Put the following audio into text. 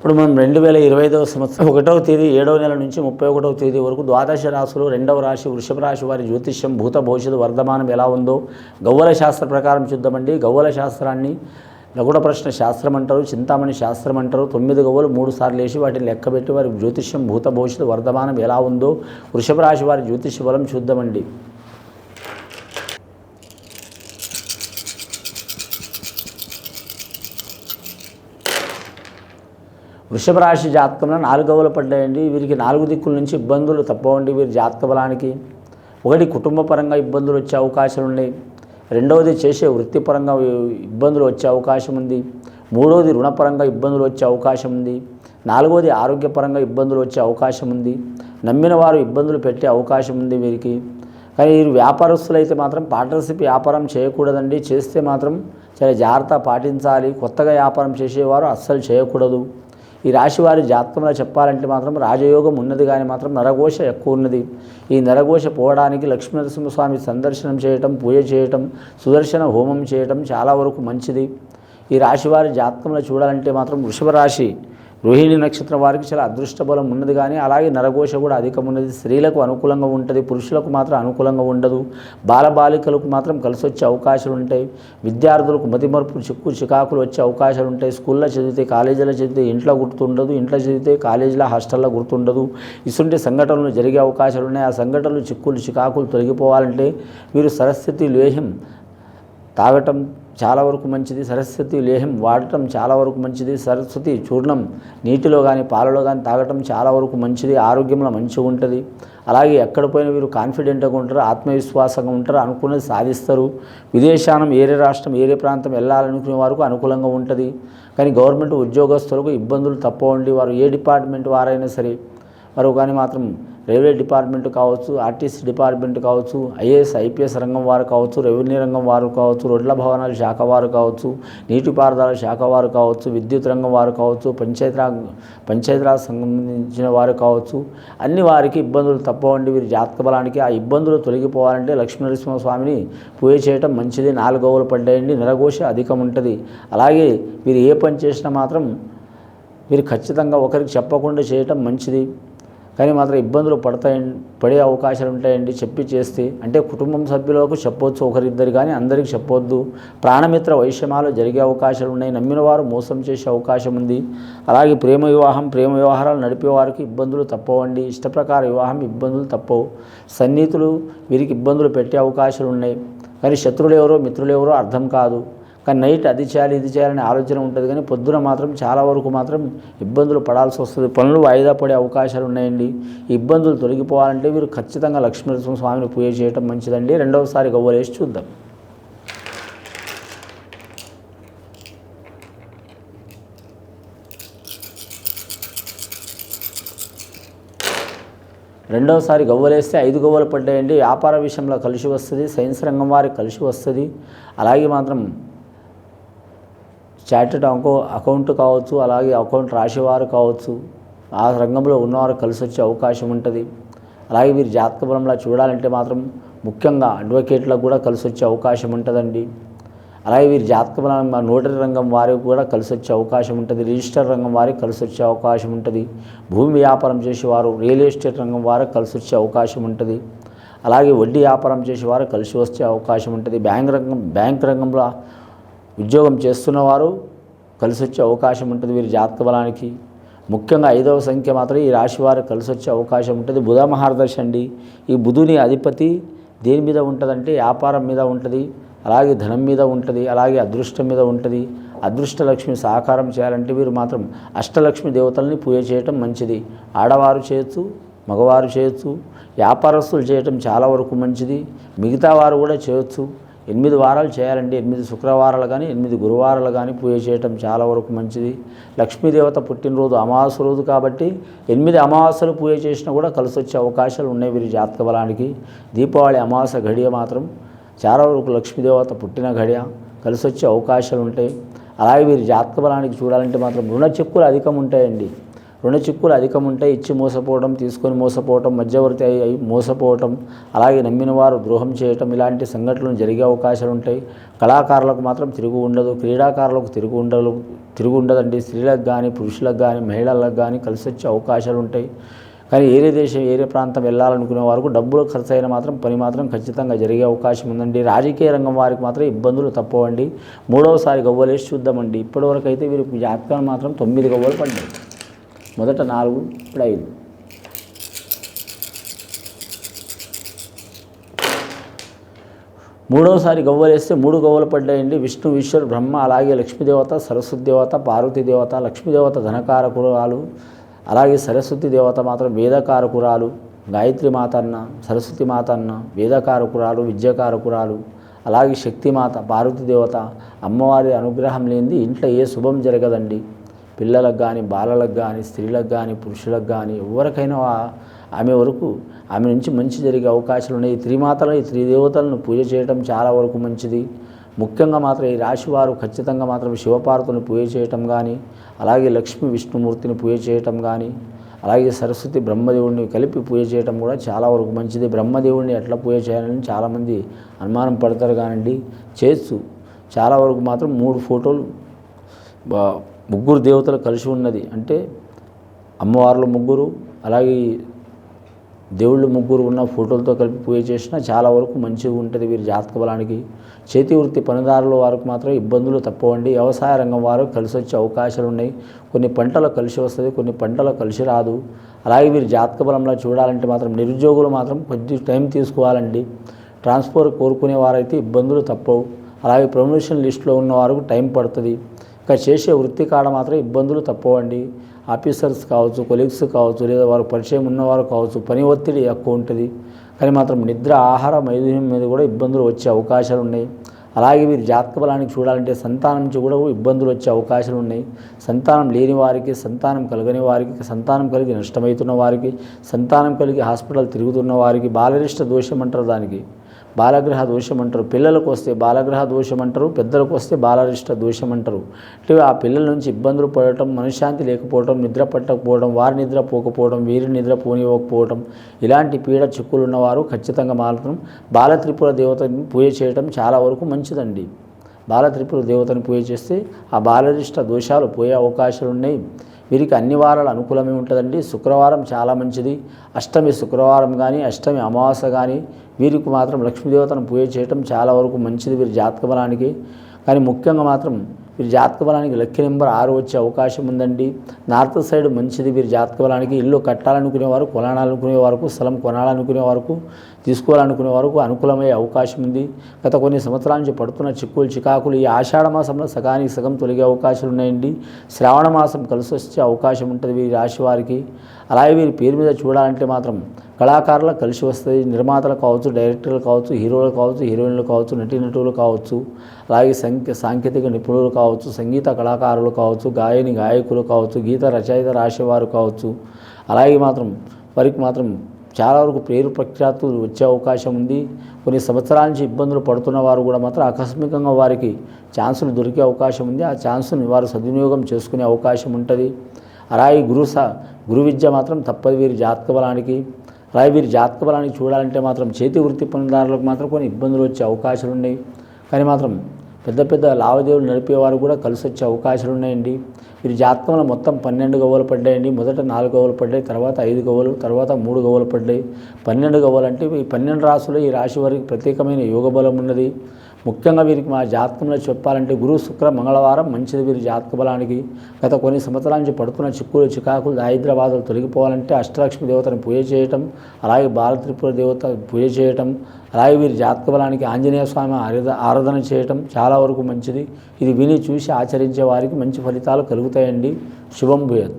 ఇప్పుడు మనం రెండు వేల ఇరవై ఐదవ సంవత్సరం ఒకటవ తేదీ ఏడవ నెల నుంచి ముప్పై ఒకటవ తేదీ వరకు ద్వాదశ రాశులు రెండవ రాశి వృషభ రాశి వారి జ్యోతిష్యం భూత భవిష్యత్తు వర్ధమానం ఎలా ఉందో గౌవల శాస్త్ర ప్రకారం చూద్దామండి. గౌవల శాస్త్రాన్ని లగుడ ప్రశ్న శాస్త్రం అంటారు చింతామణి శాస్త్రం అంటారు. తొమ్మిది గవ్వలు మూడు సార్లు వేసి వాటిని లెక్కబెట్టి వారి జ్యోతిష్యం భూత భవిష్యత్తు వర్ధమానం ఎలా ఉందో వృషభ రాశి వారి జ్యోతిష్య బలం చూద్దామండి. వృషభ రాశి జాతకంలో నాలుగవలు పడ్డాయండి. వీరికి నాలుగు దిక్కుల నుంచి ఇబ్బందులు తప్పవండి వీరి జాతక బలానికి ఒకటి కుటుంబపరంగా ఇబ్బందులు వచ్చే అవకాశాలు ఉన్నాయి రెండవది చేసే వృత్తిపరంగా ఇబ్బందులు వచ్చే అవకాశం ఉంది. మూడవది రుణపరంగా ఇబ్బందులు వచ్చే అవకాశం ఉంది. నాలుగవది ఆరోగ్యపరంగా ఇబ్బందులు వచ్చే అవకాశం ఉంది. నమ్మిన వారు ఇబ్బందులు పెట్టే అవకాశం ఉంది వీరికి. కానీ వీరు వ్యాపారస్తులు అయితే మాత్రం పార్ట్నర్షిప్ వ్యాపారం చేయకూడదండి. చేస్తే మాత్రం చాలా జాగ్రత్త పాటించాలి. కొత్తగా వ్యాపారం చేసేవారు అస్సలు చేయకూడదు. ఈ రాశి వారి జాతకంలో చెప్పాలంటే మాత్రం రాజయోగం ఉన్నది కానీ మాత్రం నరఘోష ఎక్కువ ఉన్నది. ఈ నరఘోష పోవడానికి లక్ష్మీనరసింహస్వామి సందర్శనం చేయటం పూజ చేయటం సుదర్శన హోమం చేయటం చాలా వరకు మంచిది. ఈ రాశి వారి జాతకంలో చూడాలంటే మాత్రం వృషభ రాశి రోహిణి నక్షత్రం వారికి చాలా అదృష్ట బలం ఉన్నది కానీ అలాగే నరఘోష కూడా అధికం ఉన్నది. స్త్రీలకు అనుకూలంగా ఉంటుంది పురుషులకు మాత్రం అనుకూలంగా ఉండదు. బాలబాలికలకు మాత్రం కలిసి వచ్చే అవకాశాలు ఉంటాయి. విద్యార్థులకు మతిమరుపు చిక్కు చికాకులు వచ్చే అవకాశాలు ఉంటాయి. స్కూల్లో చదివితే కాలేజీలో చదివితే ఇంట్లో గుర్తుండదు ఇంట్లో చదివితే కాలేజీలో హాస్టల్లో గుర్తుండదు. ఇటువంటి సంఘటనలు జరిగే అవకాశాలు ఉన్నాయి. ఆ సంఘటనలు చిక్కులు చికాకులు తొలగిపోవాలంటే మీరు సరస్వతి లేహ్యం తాగటం చాలా వరకు మంచిది. సరస్వతి లేహం వాడటం చాలా వరకు మంచిది. సరస్వతి చూర్ణం నీటిలో కానీ పాలలో కానీ తాగటం చాలా వరకు మంచిది. ఆరోగ్యంలో మంచిగా ఉంటుంది. అలాగే ఎక్కడ పోయినా వీరు కాన్ఫిడెంట్గా ఉంటారు ఆత్మవిశ్వాసంగా ఉంటారు అనుకున్నది సాధిస్తారు. విదేశానం ఏరే రాష్ట్రం ఏరే ప్రాంతం వెళ్ళాలనుకునే వారికి అనుకూలంగా ఉంటుంది. కానీ గవర్నమెంట్ ఉద్యోగస్తులకు ఇబ్బందులు తప్పవండి. వారు ఏ డిపార్ట్మెంట్ వారైనా సరే వారు కానీ మాత్రం రైల్వే డిపార్ట్మెంట్ కావచ్చు ఆర్టీసీ డిపార్ట్మెంట్ కావచ్చు ఐఏఎస్ ఐపీఎస్ రంగం వారు కావచ్చు రెవెన్యూ రంగం వారు కావచ్చు రోడ్ల భవనాల శాఖ వారు కావచ్చు నీటిపారుదల శాఖ వారు కావచ్చు విద్యుత్ రంగం వారు కావచ్చు పంచాయతీరాజ్ పంచాయతీరాజ్ సంబంధించిన వారు కావచ్చు. అన్ని వారికి ఇబ్బందులు తప్పవండి. వీరి జాతక బలానికి ఆ ఇబ్బందులు తొలగిపోవాలంటే లక్ష్మీనరసింహ స్వామిని పూజ చేయటం మంచిది. నాలుగోవులు పడ్డాయండి. నిరఘోష అధికం ఉంటుంది. అలాగే వీరు ఏ పని చేసినా మాత్రం మీరు ఖచ్చితంగా ఒకరికి చెప్పకుండా చేయటం మంచిది. కానీ మాత్రం ఇబ్బందులు పడతాయి పడే అవకాశాలు ఉంటాయండి చెప్పి చేస్తే. అంటే కుటుంబం సభ్యులకు చెప్పొచ్చు ఒకరిద్దరు కానీ అందరికి చెప్పొద్దు. ప్రాణమిత్ర వైషమ్యాలు జరిగే అవకాశాలు ఉన్నాయి నమ్మిన వారు మోసం చేసే అవకాశం ఉంది. అలాగే ప్రేమ వివాహం ప్రేమ వ్యవహారాలు నడిపే వారికి ఇబ్బందులు తప్పవండి. ఇష్టప్రకార వివాహం ఇబ్బందులు తప్పవు. సన్నిహితులు వీరికి ఇబ్బందులు పెట్టే అవకాశాలు ఉన్నాయి. కానీ శత్రువులు ఎవరో మిత్రులు ఎవరో అర్థం కాదు. కానీ నైట్ అది చేయాలి ఇది చేయాలనే ఆలోచన ఉంటుంది. కానీ పొద్దున మాత్రం చాలా వరకు మాత్రం ఇబ్బందులు పడాల్సి వస్తుంది. పనులు వాయిదా పడే అవకాశాలు ఉన్నాయండి. ఇబ్బందులు తొలగిపోవాలంటే మీరు ఖచ్చితంగా లక్ష్మీనరసింహ స్వామిని పూజ చేయటం మంచిదండి. రెండవసారి గవ్వలేసి చూద్దాం. రెండవసారి గవ్వలేస్తే ఐదు గవ్వలు పడ్డాయండి. వ్యాపార విషయంలో కలిసి వస్తుంది. సైన్స్ రంగం వారికి కలిసి వస్తుంది. అలాగే మాత్రం చార్టెడ్ అకౌ అకౌంట్ కావచ్చు అలాగే అకౌంట్ రాసేవారు కావచ్చు ఆ రంగంలో ఉన్నవారు కలిసి వచ్చే అవకాశం ఉంటుంది. అలాగే మీరు జాతక బలంలా చూడాలంటే మాత్రం ముఖ్యంగా అడ్వకేట్లకు కూడా కలిసి వచ్చే అవకాశం ఉంటుందండి. అలాగే వీరి జాతక బలం నోటరీ రంగం వారికి కూడా కలిసి వచ్చే అవకాశం ఉంటుంది. రిజిస్టర్ రంగం వారికి కలిసి వచ్చే అవకాశం ఉంటుంది. భూమి వ్యాపారం చేసేవారు రియల్ ఎస్టేట్ రంగం వారికి కలిసి వచ్చే అవకాశం ఉంటుంది. అలాగే వడ్డీ వ్యాపారం చేసేవారు కలిసి వచ్చే అవకాశం ఉంటుంది. బ్యాంక్ రంగం బ్యాంక్ రంగంలో ఉద్యోగం చేస్తున్నవారు కలిసి వచ్చే అవకాశం ఉంటుంది వీరి జాతక బలానికి. ముఖ్యంగా ఐదవ సంఖ్య మాత్రం ఈ రాశి వారికి కలిసి వచ్చే అవకాశం ఉంటుంది. బుధ మహారదర్శి అండి. ఈ బుధుని అధిపతి దేని మీద ఉంటుందంటే వ్యాపారం మీద ఉంటుంది అలాగే ధనం మీద ఉంటుంది అలాగే అదృష్టం మీద ఉంటుంది. అదృష్ట లక్ష్మి సహకారం చేయాలంటే వీరు మాత్రం అష్టలక్ష్మి దేవతల్ని పూజ చేయటం మంచిది. ఆడవారు చేయొచ్చు మగవారు చేయొచ్చు వ్యాపారస్తులు చేయటం చాలా వరకు మంచిది. మిగతా వారు కూడా చేయొచ్చు. ఎనిమిది వారాలు చేయాలండి. ఎనిమిది శుక్రవారాలు కానీ ఎనిమిది గురువారాలు కానీ పూజ చేయటం చాలా వరకు మంచిది. లక్ష్మీదేవత పుట్టినరోజు అమావాస్య రోజు కాబట్టి ఎనిమిది అమావాస్యలు పూజ చేసినా కూడా కలిసి వచ్చే అవకాశాలు ఉన్నాయి వీరి జాతక బలానికి. దీపావళి అమావాస్య ఘడియ మాత్రం చాలా వరకు లక్ష్మీదేవత పుట్టిన గడియ కలిసి వచ్చే అవకాశాలు ఉంటాయి. అలాగే వీరి జాతక బలానికి చూడాలంటే మాత్రం రుణ చెక్కులు అధికం ఉంటాయండి. రుణ చిక్కులు అధికం ఉంటాయి ఇచ్చి మోసపోవడం తీసుకొని మోసపోవటం మధ్యవర్తి అయి మోసపోవటం అలాగే నమ్మిన వారు ద్రోహం చేయటం ఇలాంటి సంఘటనలు జరిగే అవకాశాలు ఉంటాయి కళాకారులకు మాత్రం తిరుగు ఉండదు క్రీడాకారులకు తిరుగు ఉండదు తిరుగు ఉండదండి. స్త్రీలకు కానీ పురుషులకు కానీ మహిళలకు కానీ కలిసి వచ్చే అవకాశాలు ఉంటాయి కానీ ఏరే దేశం ఏరే ప్రాంతం వెళ్ళాలనుకునే వారికి డబ్బులు ఖర్చు అయినా మాత్రం పని మాత్రం ఖచ్చితంగా జరిగే అవకాశం ఉందండి. రాజకీయ రంగం వారికి మాత్రం ఇబ్బందులు తప్పవండి. మూడవసారి గవ్వలేసి చూద్దామండి. ఇప్పటివరకు అయితే వీరికి జాతకాలు మాత్రం తొమ్మిది గవ్వలు పడ్డాయి. మొదట నాలుగు ఇప్పుడు ఐదు. మూడవసారి గవ్వలేస్తే మూడు గవ్వలు పడ్డాయండి. విష్ణు ఈశ్వర్ బ్రహ్మ అలాగే లక్ష్మీదేవత సరస్వతి దేవత పార్వతీ దేవత లక్ష్మీదేవత ధనకారకురాలు అలాగే సరస్వతి దేవత మాత్రం వేదకారకురాలు గాయత్రి మాత అన్న సరస్వతి మాత అన్న వేదకారకురాలు విద్యాకారకురాలు అలాగే శక్తిమాత పార్వతీ దేవత అమ్మవారి అనుగ్రహం లేనిది ఇంట్లో ఏ శుభం జరగదండి. పిల్లలకు కానీ బాలలకు కానీ స్త్రీలకు కానీ పురుషులకు కానీ ఎవరికైనా ఆమె వరకు ఆమె నుంచి మంచి జరిగే అవకాశాలు ఉన్నాయి. ఈ త్రిమాతలు ఈ త్రిదేవతలను పూజ చేయడం చాలా వరకు మంచిది. ముఖ్యంగా మాత్రం ఈ రాశి వారు ఖచ్చితంగా మాత్రం శివపార్వతిని పూజ చేయటం కానీ అలాగే లక్ష్మీ విష్ణుమూర్తిని పూజ చేయటం కానీ అలాగే సరస్వతి బ్రహ్మదేవుడిని కలిపి పూజ చేయటం కూడా చాలా వరకు మంచిది. బ్రహ్మదేవుడిని ఎట్లా పూజ చేయాలని చాలామంది అనుమానం పడతారు కానండి. చేస్తూ చాలా వరకు మాత్రం మూడు ఫోటోలు ముగ్గురు దేవతలు కలిసి ఉన్నది. అంటే అమ్మవార్లు ముగ్గురు అలాగే దేవుళ్ళు ముగ్గురు ఉన్న ఫోటోలతో కలిపి పూజ చేసినా చాలా వరకు మంచిగా ఉంటుంది వీరి జాతక బలానికి. చేతి వృత్తి పనిదారుల వారికి మాత్రం ఇబ్బందులు తప్పవండి. వ్యవసాయ రంగం వారు కలిసి వచ్చే అవకాశాలు ఉన్నాయి. కొన్ని పంటలు కలిసి వస్తుంది కొన్ని పంటలు కలిసి రాదు. అలాగే వీరి జాతక బలంలో చూడాలంటే మాత్రం నిరుద్యోగులు మాత్రం కొద్ది టైం తీసుకోవాలండి. ట్రాన్స్ఫర్ కోరుకునే వారైతే ఇబ్బందులు తప్పవు. అలాగే ప్రమోషన్ లిస్టులో ఉన్న వారికి టైం పడుతుంది. చేసే వృత్తి కాడ మాత్రం ఇబ్బందులు తప్పవండి. ఆఫీసర్స్ కావచ్చు కొలీగ్స్ కావచ్చు లేదా వారు పరిచయం ఉన్నవారు కావచ్చు పని ఒత్తిడి ఎక్కువ ఉంటుంది. కానీ మాత్రం నిద్ర ఆహార మైదున్యం మీద కూడా ఇబ్బందులు వచ్చే అవకాశాలు ఉన్నాయి. అలాగే వీరి జాతక బలానికి చూడాలంటే సంతానం నుంచి కూడా ఇబ్బందులు వచ్చే అవకాశాలు ఉన్నాయి. సంతానం లేని వారికి సంతానం కలగని వారికి సంతానం కలిగి నష్టమవుతున్న వారికి సంతానం కలిగి హాస్పిటల్ తిరుగుతున్న వారికి బాలరిష్ట దోషం అంటారు దానికి. బాలగ్రహ దోషం అంటారు. పిల్లలకు వస్తే బాలగ్రహ దోషం అంటారు పెద్దలకు వస్తే బాలరిష్ట దోషం అంటారు. అంటే ఆ పిల్లల నుంచి ఇబ్బందులు పడటం మనశ్శాంతి లేకపోవడం నిద్ర పట్టకపోవడం వారి నిద్ర పోకపోవడం వీరి నిద్ర పోనివ్వకపోవడం ఇలాంటి పీడ చిక్కులు ఉన్నవారు ఖచ్చితంగా మాత్రం బాలత్రిపుర దేవతని పూజ చేయడం చాలా వరకు మంచిదండి. బాలత్రిపుర దేవతని పూజ చేస్తే ఆ బాలరిష్ట దోషాలు పోయే అవకాశాలు ఉన్నాయి వీరికి అన్ని వారాలు అనుకూలమే ఉంటుందండి. శుక్రవారం చాలా మంచిది. అష్టమి శుక్రవారం కానీ అష్టమి అమావాస్య కానీ వీరికి మాత్రం లక్ష్మీదేవతను పూజ చేయటం చాలా వరకు మంచిది వీరి జాతక బలానికి. కానీ ముఖ్యంగా మాత్రం వీరి జాతక బలానికి లక్కీ నెంబర్ ఆరు వచ్చే అవకాశం ఉందండి. నార్త్ సైడ్ మంచిది వీరి జాతక బలానికి ఇల్లు కట్టాలనుకునేవారు కొనాలనుకునే వరకు స్థలం కొనాలనుకునే వరకు తీసుకోవాలనుకునే వరకు అనుకూలమయ్యే అవకాశం ఉంది. గత కొన్ని సంవత్సరాల నుంచి పడుతున్న చిక్కులు చికాకులు ఈ ఆషాఢ మాసంలో సగానికి సగం తొలగే అవకాశాలు ఉన్నాయండి. శ్రావణ మాసం కలిసి వచ్చే అవకాశం ఉంటుంది వీరి రాశి వారికి. అలాగే వీరి పేరు మీద చూడాలంటే మాత్రం కళాకారులకు కలిసి వస్తుంది నిర్మాతలు కావచ్చు డైరెక్టర్లు కావచ్చు హీరోలు కావచ్చు హీరోయిన్లు కావచ్చు నటీనటులు కావచ్చు అలాగే సంఖ్య సాంకేతిక నిపుణులు కావచ్చు సంగీత కళాకారులు కావచ్చు గాయని గాయకులు కావచ్చు గీత రచయిత రాసేవారు కావచ్చు. అలాగే మాత్రం వారికి మాత్రం చాలా వరకు పేరు ప్రఖ్యాతులు వచ్చే అవకాశం ఉంది. కొన్ని సంవత్సరాల నుంచి ఇబ్బందులు పడుతున్న వారు కూడా మాత్రం ఆకస్మికంగా వారికి ఛాన్సులు దొరికే అవకాశం ఉంది. ఆ ఛాన్సుని వారు సద్వినియోగం చేసుకునే అవకాశం ఉంటుంది. రాయి గురు స గురు విద్య మాత్రం తప్పదు వీరి జాతక బలానికి. రాయి వీరి జాతక బలానికి చూడాలంటే మాత్రం చేతి వృత్తి పనిదారులకు మాత్రం కొన్ని ఇబ్బందులు వచ్చే అవకాశాలు ఉన్నాయి. కానీ మాత్రం పెద్ద పెద్ద లావాదేవీలు నడిపేవారు కూడా కలిసి వచ్చే అవకాశాలు ఉన్నాయండి. వీరి జాతకంలో మొత్తం పన్నెండు గవ్వలు పడ్డాయండి. మొదట నాలుగు గవ్వలు పడ్డాయి తర్వాత ఐదు గవ్వలు తర్వాత మూడు గవ్వలు పడ్డాయి. పన్నెండు గవ్వలు అంటే ఈ పన్నెండు రాసులు ఈ రాశి వారికి ప్రత్యేకమైన యోగ బలం ఉన్నది. ముఖ్యంగా వీరికి మా జాతకంలో చెప్పాలంటే గురు శుక్ర మంగళవారం మంచిది. వీరి జాతక బలానికి గత కొన్ని సంవత్సరాల నుంచి పడుతున్న చిక్కులు చికాకులు హైదరాబాదులు తొలగిపోవాలంటే అష్టలక్ష్మి దేవతను పూజ చేయటం అలాగే బాలత్రిపుర దేవత పూజ చేయటం అలాగే వీరి జాతక బలానికి ఆంజనేయ స్వామి ఆరాధన చేయటం చాలా వరకు మంచిది. ఇది విని చూసి ఆచరించే వారికి మంచి ఫలితాలు కలుగుతాయండి. శుభం భూయత్.